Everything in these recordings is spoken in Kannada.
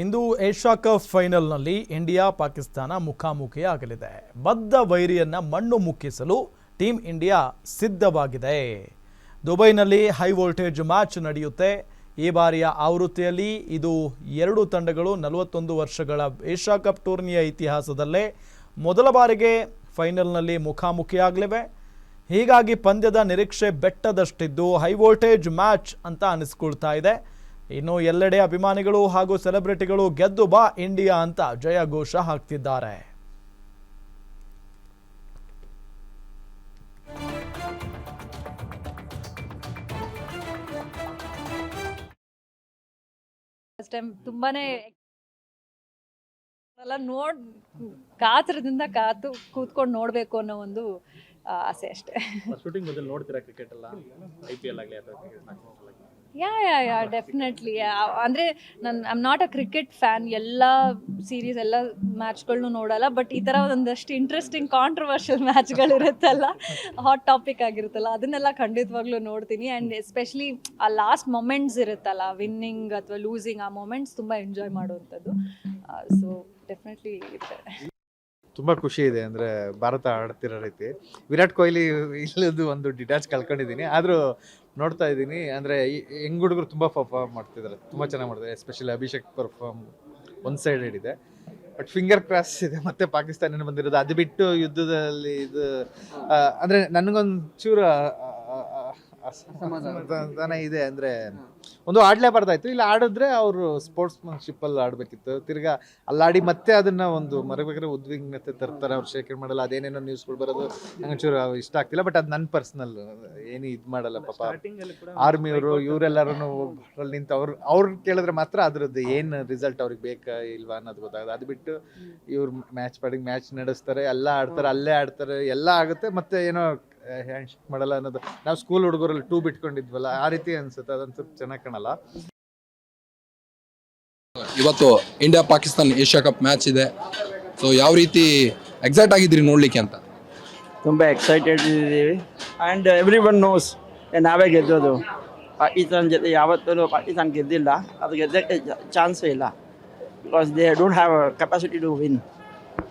ಇಂದು ಏಷ್ಯಾ ಕಪ್ ಫೈನಲ್ನಲ್ಲಿ ಇಂಡಿಯಾ ಪಾಕಿಸ್ತಾನ ಮುಖಾಮುಖಿಯಾಗಲಿದೆ. ಬದ್ಧ ವೈರಿಯನ್ನ ಮಣ್ಣು ಮುಕ್ಕಿಸಲು ಟೀಮ್ ಇಂಡಿಯಾ ಸಿದ್ಧವಾಗಿದೆ. ದುಬೈನಲ್ಲಿ ಹೈ ವೋಲ್ಟೇಜ್ ಮ್ಯಾಚ್ ನಡೆಯುತ್ತೆ. ಈ ಬಾರಿಯ ಆವೃತ್ತಿಯಲ್ಲಿ ಇದು ಎರಡು ತಂಡಗಳು ನಲವತ್ತೊಂದು ವರ್ಷಗಳ ಏಷ್ಯಾ ಕಪ್ ಟೂರ್ನಿಯ ಇತಿಹಾಸದಲ್ಲೇ ಮೊದಲ ಬಾರಿಗೆ ಫೈನಲ್ನಲ್ಲಿ ಮುಖಾಮುಖಿಯಾಗಲಿವೆ. ಹೀಗಾಗಿ ಪಂದ್ಯದ ನಿರೀಕ್ಷೆ ಬೆಟ್ಟದಷ್ಟಿದ್ದು ಹೈ ವೋಲ್ಟೇಜ್ ಮ್ಯಾಚ್ ಅಂತ ಅನಿಸ್ಕೊಳ್ತಾ ಇದೆ. ಇನ್ನು ಎಲ್ಲೆಡೆ ಅಭಿಮಾನಿಗಳು ಹಾಗೂ ಸೆಲೆಬ್ರಿಟಿಗಳು ಗೆದ್ದು ಬಾ ಇಂಡಿಯಾ ಅಂತ ಜಯ ಘೋಷ ಹಾಕ್ತಿದ್ದಾರೆ. ಫಸ್ಟ್ ಟೈಮ್ ತುಂಬಾನೇ ನೋಡ್ ಕಾತರದಿಂದ ಕಾತು ಕೂತ್ಕೊಂಡು ನೋಡ್ಬೇಕು ಅನ್ನೋ ಒಂದು ಆಸೆ ಅಷ್ಟೇ. ಶೂಟಿಂಗ್ ಮೊದಲು ನೋಡ್ತೀರಾ ಕ್ರಿಕೆಟ್ ಎಲ್ಲ? ಐ ಪಿ ಎಲ್ ಆಗಲಿ ಅಥವಾ ಆಗಲಿ ಯಾ ಯಾ ಯಾ ಡೆಫಿನೆಟ್ಲಿ ಅಂದರೆ ನಾನು I'm not a cricket fan ಎಲ್ಲ ಸೀರೀಸ್ ಎಲ್ಲ ಮ್ಯಾಚ್ಗಳನ್ನೂ ನೋಡಲ್ಲ ಬಟ್ ಈ ಥರ ಒಂದಷ್ಟು ಇಂಟ್ರೆಸ್ಟಿಂಗ್ ಕಾಂಟ್ರವರ್ಷಿಯಲ್ ಮ್ಯಾಚ್ಗಳಿರುತ್ತಲ್ಲ ಹಾಟ್ ಟಾಪಿಕ್ ಆಗಿರುತ್ತಲ್ಲ ಅದನ್ನೆಲ್ಲ ಖಂಡಿತವಾಗ್ಲೂ ನೋಡ್ತೀನಿ. ಆ್ಯಂಡ್ ಎಸ್ಪೆಷಲಿ ಆ ಲಾಸ್ಟ್ ಮೊಮೆಂಟ್ಸ್ ಇರುತ್ತಲ್ಲ ವಿನ್ನಿಂಗ್ ಅಥವಾ ಲೂಸಿಂಗ್ ಆ ಮೊಮೆಂಟ್ಸ್ ತುಂಬ ಎಂಜಾಯ್ ಮಾಡುವಂಥದ್ದು. ಸೊ ಡೆಫಿನೆಟ್ಲಿ ಇರುತ್ತೆ ತುಂಬ ಖುಷಿ ಇದೆ ಅಂದರೆ ಭಾರತ ಆಡ್ತಿರೋ ರೀತಿ. ವಿರಾಟ್ ಕೊಹ್ಲಿ ಇಲ್ಲದ್ದು ಒಂದು ಡಿಟ್ಯಾಚ್ ಕಳ್ಕೊಂಡಿದ್ದೀನಿ. ಆದರೂ ನೋಡ್ತಾ ಇದ್ದೀನಿ. ಅಂದರೆ ಹೆಂಗ್ ಹುಡುಗರು ತುಂಬ ಪರ್ಫಾರ್ಮ್ ಮಾಡ್ತಿದ್ದಾರೆ ತುಂಬ ಚೆನ್ನಾಗಿ ಮಾಡ್ತಾರೆ ಎಸ್ಪೆಷಲಿ ಅಭಿಷೇಕ್ ಪರ್ಫಾರ್ಮ್ ಒಂದು ಸೈಡ್ ಹಿಡಿದೆ ಬಟ್ ಫಿಂಗರ್ ಕ್ರಾಸ್ ಇದೆ. ಮತ್ತೆ ಪಾಕಿಸ್ತಾನ ಬಂದಿರೋದು. ಅದು ಬಿಟ್ಟು ಯುದ್ಧದಲ್ಲಿ ಇದು ಅಂದರೆ ಅಂದ್ರೆ ನನಗೊಂದು ಚೂರು ಆ, ಆ, ಆ, ಅಸಮಾಧಾನ. ಇದೆ ಅಂದ್ರೆ ಒಂದು ಆಡ್ಲೇಬಾರ್ದಾಯ್ತು ಇಲ್ಲ ಆಡಿದ್ರೆ ಅವರು ಸ್ಪೋರ್ಟ್ಸ್ಮನ್ಶಿಪ್ ಅಲ್ಲಿ ಆಡ್ಬೇಕಿತ್ತು. ತಿರ್ಗಾ ಅಲ್ಲಾಡಿ ಮತ್ತೆ ಅದನ್ನ ಒಂದು ಮರಬೇಕಾದ್ರೆ ಉದ್ವಿಗ್ನತೆ ತರ್ತಾರೆ. ಅವ್ರು ಶೇಖರಣೆ ಮಾಡಲ್ಲ. ಅದೇನೇನೋ ನ್ಯೂಸ್ಗಳು ಬರೋದು ನಂಗೊಂಚೂರು ಇಷ್ಟ ಆಗ್ತಿಲ್ಲ. ಬಟ್ ಅದು ನನ್ನ ಪರ್ಸನಲ್ ಏನು ಇದು ಮಾಡಲ್ಲ ಪಾಪ. ಆರ್ಮಿ ಅವರು ಕೂಡ ಆರ್ಮಿಯವರು ಇವರೆಲ್ಲರೂ ಅದ್ರಲ್ಲಿ ನಿಂತು ಅವ್ರು ಅವ್ರು ಕೇಳಿದ್ರೆ ಮಾತ್ರ ಅದ್ರದ್ದು ಏನು ರಿಸಲ್ಟ್ ಅವ್ರಿಗೆ ಬೇಕಾ ಇಲ್ವಾ ಅನ್ನೋದು ಗೊತ್ತಾಗುತ್ತೆ ಅದು ಬಿಟ್ಟು ಇವ್ರು ಮ್ಯಾಚ್ ಪಾಡಿಗೆ ಮ್ಯಾಚ್ ನಡೆಸ್ತಾರೆ. ಎಲ್ಲ ಆಡ್ತಾರೆ ಅಲ್ಲೇ ಆಡ್ತಾರೆ. ಎಲ್ಲ ಆಗುತ್ತೆ. ಮತ್ತೆ ಏನೋ ಹ್ಯಾಂಡ್ ಶೇಕ್ ಮಾಡಲ್ಲ ಅನ್ನೋದು. ನಾವು ಸ್ಕೂಲ್ ಹುಡುಗರಲ್ಲಿ ಟೂ ಬಿಟ್ಕೊಂಡಿದ್ವಲ್ಲ ಆ ರೀತಿ ಅನ್ಸುತ್ತೆ ಅದಂತೂ ಚೆನ್ನಾಗಿ ಕಾಣಲ್ಲ. ಇವತ್ತು India Pakistan Asia cup match ಇದೆ. ಸೊ ಯಾವ ರೀತಿ ಎಕ್ಸೈಟ್ ಆಗಿದ್ರಿ ನೋಡ್ಲಿಕ್ಕೆ ಅಂತ? ತುಂಬ ಎಕ್ಸೈಟೆಡ್ ಇದ್ದೀವಿ. ಆ್ಯಂಡ್ ಎವ್ರಿ ಒನ್ ನೋಸ್ ನಾವೇ ಗೆದ್ದೋದು ಪಾಕಿಸ್ತಾನ ಜೊತೆ ಯಾವತ್ತೂ ಪಾಕಿಸ್ತಾನ ಗೆದ್ದಿಲ್ಲ. ಅದು ಗೆದ್ದಕ್ಕೆ ಚಾನ್ಸೇ ಇಲ್ಲ. Because they don't have capacity to win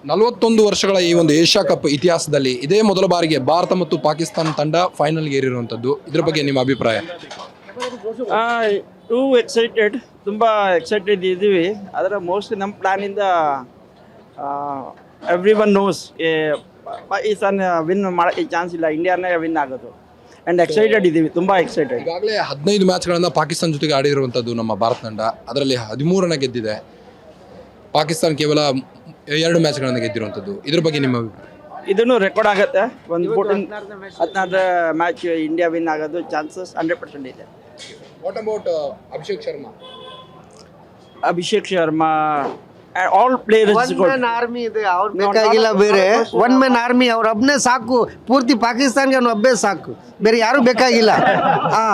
ನಲವತ್ತೊಂದು ವರ್ಷಗಳ ಈ ಒಂದು ಏಷ್ಯಾ ಕಪ್ ಇತಿಹಾಸದಲ್ಲಿ ಇದೇ ಮೊದಲ ಬಾರಿಗೆ ಭಾರತ ಮತ್ತು ಪಾಕಿಸ್ತಾನ ತಂಡ ಫೈನಲ್ಗೆ ಏರಿರುವಂಥದ್ದು. ಇದ್ರ ಬಗ್ಗೆ ನಿಮ್ಮ ಅಭಿಪ್ರಾಯ? ಟೂ ಎಕ್ಸೈಟೆಡ್ ತುಂಬ ಎಕ್ಸೈಟೆಡ್ ಇದ್ದೀವಿ ಅದರ ಮೋಸ್ಟ್ಲಿ ನಮ್ಮ ಪ್ಲ್ಯಾನಿಂದ every one knows Pakistan win ಮಾಡೋಕ್ಕೆ ಚಾನ್ಸ್ ಇಲ್ಲ. ಇಂಡಿಯಾನೇ ವಿನ್ ಆಗೋದು. ಆ್ಯಂಡ್ ಎಕ್ಸೈಟೆಡ್ ಇದ್ದೀವಿ ತುಂಬ ಎಕ್ಸೈಟೆಡ್ ಈಗಾಗಲೇ ಹದಿನೈದು ಮ್ಯಾಚ್ಗಳನ್ನ ಪಾಕಿಸ್ತಾನ ಜೊತೆಗೆ ಆಡಿರುವಂಥದ್ದು ನಮ್ಮ ಭಾರತ ತಂಡ. ಅದರಲ್ಲಿ ಹದಿಮೂರನ್ನ ಗೆದ್ದಿದೆ. ಪಾಕಿಸ್ತಾನ ಕೇವಲ ಎರಡು ಮ್ಯಾಚ್ಗಳನ್ನು ಗೆದ್ದಿರುವಂಥದ್ದು ಇದ್ರ ಬಗ್ಗೆ ನಿಮ್ಮ ಅಭಿಪ್ರಾಯ? ಇದನ್ನು ರೆಕಾರ್ಡ್ ಆಗುತ್ತೆ. ಒಂದು ಫೋರ್ಟೀನ್ ಹದಿನಾರರ ಮ್ಯಾಚ್ ಇಂಡಿಯಾ ವಿನ್ ಆಗೋದು ಚಾನ್ಸಸ್ ಹಂಡ್ರೆಡ್ ಪರ್ಸೆಂಟ್ ಇದೆ. What about Abhishek Sharma Abhishek Sharma all players army ಇದೆ ಅವ್ರು ಬೇಕಾಗಿಲ್ಲ ಬೇರೆ. ಒನ್ ಮ್ಯಾನ್ ಆರ್ಮಿ ಅವ್ರ ಒಬ್ಬನೇ ಸಾಕು. ಪೂರ್ತಿ ಪಾಕಿಸ್ತಾನ್ಗೆ ಅವ್ನು ಒಬ್ಬೇ ಸಾಕು. ಬೇರೆ ಯಾರು ಬೇಕಾಗಿಲ್ಲ. ಹಾ.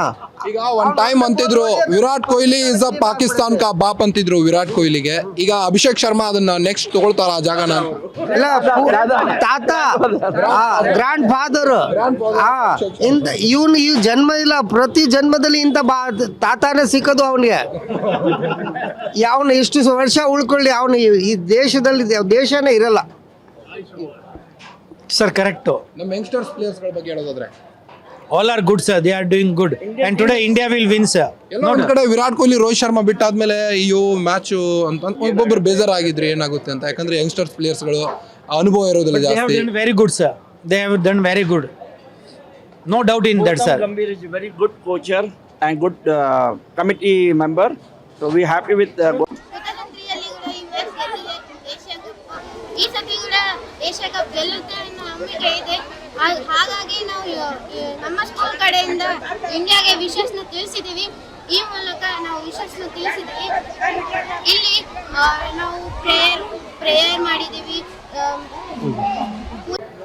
ಈಗ ಒಂದ್ ಟೈಮ್ ಅಂತಿದ್ರು ವಿರಾಟ್ ಕೊಹ್ಲಿ ಇಸ್ ಅ ಪಾಕಿಸ್ತಾನ್ ಕಾ ಬಾಪ್ ಅಂತಿದ್ರು ವಿರಾಟ್ ಕೊಹ್ಲಿಗೆ. ಈಗ ಅಭಿಷೇಕ್ ಶರ್ಮಾ ಅದನ್ನ ನೆಕ್ಸ್ಟ್ ತಗೊಳ್ತಾರ ಆ ಜಾಗನ? ಇಲ್ಲ ಪೂ- ತಾತ ಗ್ರ್ಯಾಂಡ್ ಫಾದರ್ ಹಾ ಇಂತ ಇವನು ಈ ಜನ್ಮ ಇಲ್ಲ ಪ್ರತಿ ಜನ್ಮದಲ್ಲಿ ಇಂಥ ಬಾ ತಾತಾನೇ ಸಿಕ್ಕದು ಅವನಿಗೆ. ಯಾವನು ಇಷ್ಟು ವರ್ಷ ಉಳ್ಕೊಳ್ಳಿ ಅವನು ಈ ದೇಶದಲ್ಲಿ ದೇಶನೇ ಇರಲ್ಲ. ಸರ್ ಕರೆಕ್ಟು ನಮ್ಮ ಯಂಗ್ಸ್ಟರ್ಸ್ ಪ್ಲೇಯರ್ಸ್ಗಳ ಬಗ್ಗೆ ಹೇಳೋದಾದ್ರೆ. All are good sir they are doing good and today India will win sir ಎಲ್ಲ ಒಂದ್ ಕಡೆ ವಿರಾಟ್ ಕೊಹ್ಲಿ ರೋಹಿತ್ ಶರ್ಮಾ ಬಿಟ್ಟಾದ್ಮೇಲೆ ಅಯ್ಯೋ ಮ್ಯಾಚ್ ಅಂತ ಅಂತ ಒಬ್ಬೊಬ್ರು ಬೇಜಾರಾಗಿದ್ರಿ ಏನಾಗುತ್ತೆ ಅಂತ ಯಾಕಂದ್ರೆ ಯಂಗ್ಸ್ಟರ್ಸ್ ಪ್ಲೇಯರ್ಸ್ಗಳು ಅನುಭವ ಇರೋದಿಲ್ಲ ದೇ ಹ್ಯಾವ್ ಜಾಸ್ತಿ done very good sir they have done very good no doubt in that sir Gambhir is very good coach and good committee member so we happy with ಈ ಮ್ಯಾಚ್ ಗೆದ್ದಿದೆ ಏಷ್ಯಾ ಕಪ್ ಈ ಸತಿ ಕೂಡ ಏಷ್ಯಾ ಕಪ್ ಗೆಲ್ಲುತ್ತೆ ಅನ್ನೋ ನಂಬಿಕೆ ಇದೆ ಹಾಗಾಗಿ ನಾವು ನಮ್ಮ ಸ್ಕೂಲ್ ಕಡೆಯಿಂದ ಇಂಡಿಯಾಗೆ ವಿಶಸ್ನ ತಿಳಿಸಿದ್ದೀವಿ ಈ ಮೂಲಕ ನಾವು ವಿಶಸ್ನ ತಿಳಿಸಿದ್ದೀವಿ ಇಲ್ಲಿ ನಾವು ಪ್ರೇಯರ್ ಪ್ರೇಯರ್ ಮಾಡಿದೀವಿ.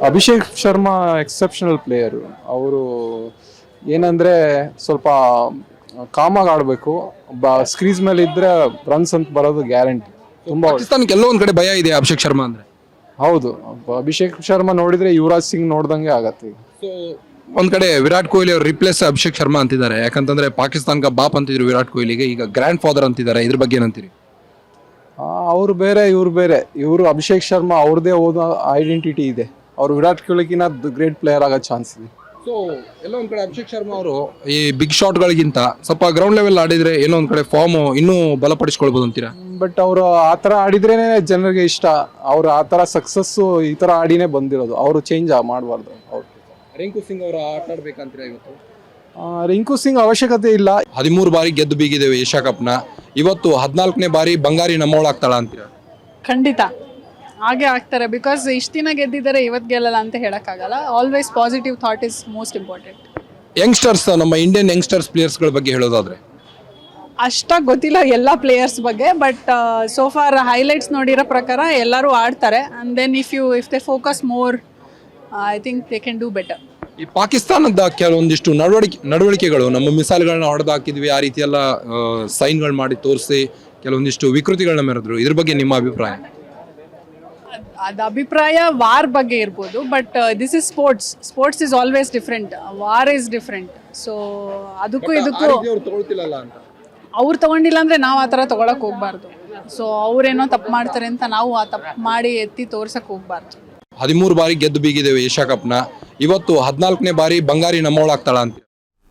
ಅಭಿಷೇಕ್ ಶರ್ಮಾ ಎಕ್ಸೆಪ್ಷನಲ್ ಪ್ಲೇಯರು ಅವರು ಏನಂದರೆ ಸ್ವಲ್ಪ ಕಾಮಾಗಿ ಆಡಬೇಕು. ಬ ಸ್ಕ್ರೀಸ್ ಮೇಲೆ ಇದ್ದರೆ ರನ್ಸ್ ಅಂತ ಬರೋದು ಗ್ಯಾರಂಟಿ ತುಂಬ ಪಾಕಿಸ್ತಾನಕ್ಕೆ ಎಲ್ಲೋ ಒಂದ್ ಕಡೆ ಭಯ ಇದೆ ಅಭಿಷೇಕ್ ಶರ್ಮಾ ಅಂದ್ರೆ. ಹೌದು. ಅಭಿಷೇಕ್ ಶರ್ಮಾ ನೋಡಿದ್ರೆ ಯುವರಾಜ್ ಸಿಂಗ್ ನೋಡ್ದಂಗೆ ಆಗತ್ತೆ. ಈಗ ಸೊ ಒಂದ್ ಕಡೆ ವಿರಾಟ್ ಕೊಹ್ಲಿ ಅವ್ರು ರಿಪ್ಲೇಸ್ ಅಭಿಷೇಕ್ ಶರ್ಮಾ ಅಂತಿದ್ದಾರೆ. ಯಾಕಂತಂದ್ರೆ ಪಾಕಿಸ್ತಾನ್ಗ ಬಾಪ್ ಅಂತಿದ್ರು ವಿರಾಟ್ ಕೊಹ್ಲಿಗೆ ಈಗ ಗ್ರ್ಯಾಂಡ್ ಫಾದರ್ ಅಂತಿದ್ದಾರೆ. ಇದ್ರ ಬಗ್ಗೆ ಏನಂತೀರಿ? ಅವ್ರು ಬೇರೆ ಇವ್ರು ಬೇರೆ. ಇವರು ಅಭಿಷೇಕ್ ಶರ್ಮಾ ಅವ್ರದೇ ಓದೋ ಐಡೆಂಟಿಟಿ ಇದೆ. ಅವ್ರು ವಿರಾಟ್ ಕೊಹ್ಲಿಗಿನ ಗ್ರೇಟ್ ಪ್ಲೇಯರ್ ಆಗೋ ಚಾನ್ಸ್ ಇದೆ. ಸೊ ಎಲ್ಲೋ ಒಂದ್ ಕಡೆ ಅಭಿಷೇಕ್ ಶರ್ಮಾ ಅವರು ಈ ಬಿಗ್ ಶಾಟ್ಗಳಿಗಿಂತ ಸ್ವಲ್ಪ ಗ್ರೌಂಡ್ ಲೆವೆಲ್ ಆಡಿದ್ರೆ ಏನೋ ಒಂದ್ ಕಡೆ ಫಾರ್ಮ್ ಇನ್ನೂ ಬಲಪಡಿಸ್ಕೊಳ್ಬೋದು ಅಂತೀರಾ? ಬಟ್ ಅವರು ಆ ಥರ ಆಡಿದ್ರೇನೆ ಜನರಿಗೆ ಇಷ್ಟ. ಅವ್ರು ಆ ಥರ ಸಕ್ಸಸ್ಸು ಈ ತರ ಆಡಿನೇ ಬಂದಿರೋದು. ಅವರು ಚೇಂಜ್ ಮಾಡಬಾರ್ದು ಅವ್ರು ರಿಂಕು ಸಿಂಗ್ ಅವರು ಆಟ ಆಡ್ಬೇಕಂತೀರಾ ಇವತ್ತು? ಆ, ರಿಂಕು ಸಿಂಗ್ ಅವಶ್ಯಕತೆ ಇಲ್ಲ. ಹದಿಮೂರು ಬಾರಿ ಗೆದ್ದು ಬೀಗಿದ್ದೇವೆ ಏಷ್ಯಾ ಕಪ್ನ. ಇವತ್ತು ಹದಿನಾಲ್ಕನೇ ಬಾರಿ ಬಂಗಾರಿ ನಮ್ಮವಳಾಗ್ತಾಳ ಅಂತೀರಾ? ಖಂಡಿತ. ಹಾಗೆ ಆಗ್ತಾರೆ ಬಿಕಾಸ್ ಇಷ್ಟು ದಿನ ಗೆದ್ದಿದ್ದಾರೆ ಇವತ್ತು ಗೆಲ್ಲಲ್ಲ ಅಂತ ಹೇಳೋಕ್ಕಾಗಲ್ಲ. Always positive thought is most important youngsters ನಮ್ಮ ಇಂಡಿಯನ್ ಯಂಗ್ಸ್ಟರ್ಸ್ ಪ್ಲೇಯರ್ಸ್ಗಳ ಬಗ್ಗೆ ಹೇಳೋದಾದ್ರೆ? ಅಷ್ಟಾಗಿ ಗೊತ್ತಿಲ್ಲ ಎಲ್ಲ ಪ್ಲೇಯರ್ಸ್ ಬಗ್ಗೆ ಬಟ್ ಸೋ ಫಾರ್ ಹೈಲೈಟ್ಸ್ ನೋಡಿರೋ ಪ್ರಕಾರ ಎಲ್ಲರೂ ಆಡ್ತಾರೆ. And then if you if they focus more I think they can do better ಈ ಪಾಕಿಸ್ತಾನದ ಕೆಲವೊಂದಿಷ್ಟು ನಡವಳಿಕೆ ನಡವಳಿಕೆಗಳು ನಮ್ಮ ಮಿಸೈಲ್ಗಳನ್ನ ಹೊಡೆದು ಹಾಕಿದ್ವಿ ಆ ರೀತಿ ಎಲ್ಲ ಸೈನ್ಗಳು ಮಾಡಿ ತೋರಿಸಿ ಕೆಲವೊಂದಿಷ್ಟು ವಿಕೃತಿಗಳನ್ನ ಮೆರೆದ್ರು. ಇದ್ರ ಬಗ್ಗೆ ನಿಮ್ಮ ಅಭಿಪ್ರಾಯ? ಅದು ಅಭಿಪ್ರಾಯ ವಾರ್ ಬಗ್ಗೆ ಇರ್ಬೋದು but this is sports sports is always different war is different so ಅದಕ್ಕೂ ಇದಕ್ಕೂ ಅಂತ? ಅವ್ರು ತಗೊಂಡಿಲ್ಲ ಅಂದ್ರೆ ನಾವು ಆ ಥರ ತಗೊಳಕ್ ಹೋಗ್ಬಾರ್ದು. ಸೊ ಅವ್ರೇನೋ ತಪ್ಪು ಮಾಡ್ತಾರೆ ಅಂತ ನಾವು ಆ ತಪ್ಪು ಮಾಡಿ ಎತ್ತಿ ತೋರ್ಸಕ್ ಹೋಗ್ಬಾರ್ದು. ಹದಿಮೂರು ಬಾರಿ ಗೆದ್ದು ಬೀಗಿದ್ದೇವೆ ಏಷ್ಯಾ ಕಪ್ನ. ಇವತ್ತು ಹದಿನಾಲ್ಕನೇ ಬಾರಿ ಬಂಗಾರಿ ನಮ್ಮವಳಾಗ್ತಾಳ ಅಂತ